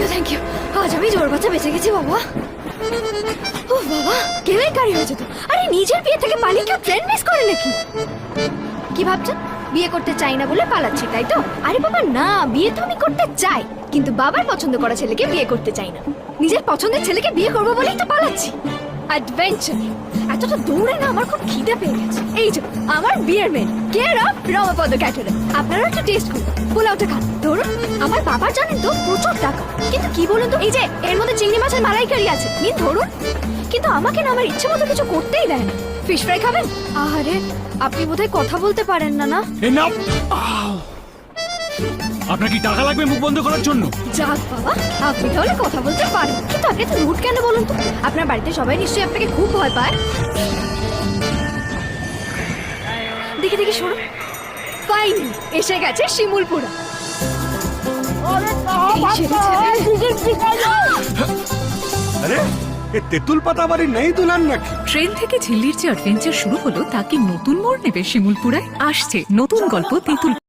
আজ আমি জোর বাচ্চা বেঁচে গেছি, বাবা। ও, বাবা কেলেঙ্কারি হয়েছে তো আরে, নিজের বিয়ে থেকে পালিয়ে কেউ ট্রেন মিস করে নাকি? কি ভাবছেন? বিয়ে করতে চাই না বলে পালাচ্ছি, তাই তো? আরে, বাবা, না, বিয়ে তো আমি করতে চাই। কিন্তু বাবার পছন্দ করা ছেলেকে বিয়ে করতে চাই না। নিজের পছন্দের ছেলেকে বিয়ে করব বলেই তো পালাচ্ছি। অ্যাডভেঞ্চার এতটা দৌড়ে না, আমার খুব খিদে পেয়ে গেছে। এই যে, আমার বিয়ের মেয়ে, কেয়ার অফ রমাপদ ক্যাটারে আপনারা একটু টেস্ট করুন। পোলাওটা খান। ধরুন, আমার বাবার জানেন তো প্রচুর টাকা। কিন্তু কি বলুন তো, এই যে, এর মধ্যে চিংড়ি মাছের মালাইকারি আছে। নিন, ধরুন। কিন্তু আমাকে না আমার ইচ্ছে মতো কিছু করতেই দেয় না। ফিশ ফ্রাই খাবেন? আহারে, আপনি বোধহয় কথা বলতে পারেন না না! আপনার কি টাকা লাগবে মুখ বন্ধ করার জন্য? যাক বাবা আপনি তাহলে কথা বলতে পারেন। কিন্তু আপনি তো রুট কেন বলুন তো? আপনার বাড়িতে সবাই নিশ্চয়ই আপনাকে খুব ভয় পায়। দেখি দেখি শোনো ফাইনালি এসে গেছে শিমুলপুরা। আরে এ তেঁতুল পাতা বাড়ি নেই দুলান নাকি? ট্রেন থেকে ঝিল্লির যে অ্যাডভেঞ্চার শুরু হলো তা কি নতুন মোড় নেবে শিমুলপুরায়? আসছে নতুন গল্প তেঁতুল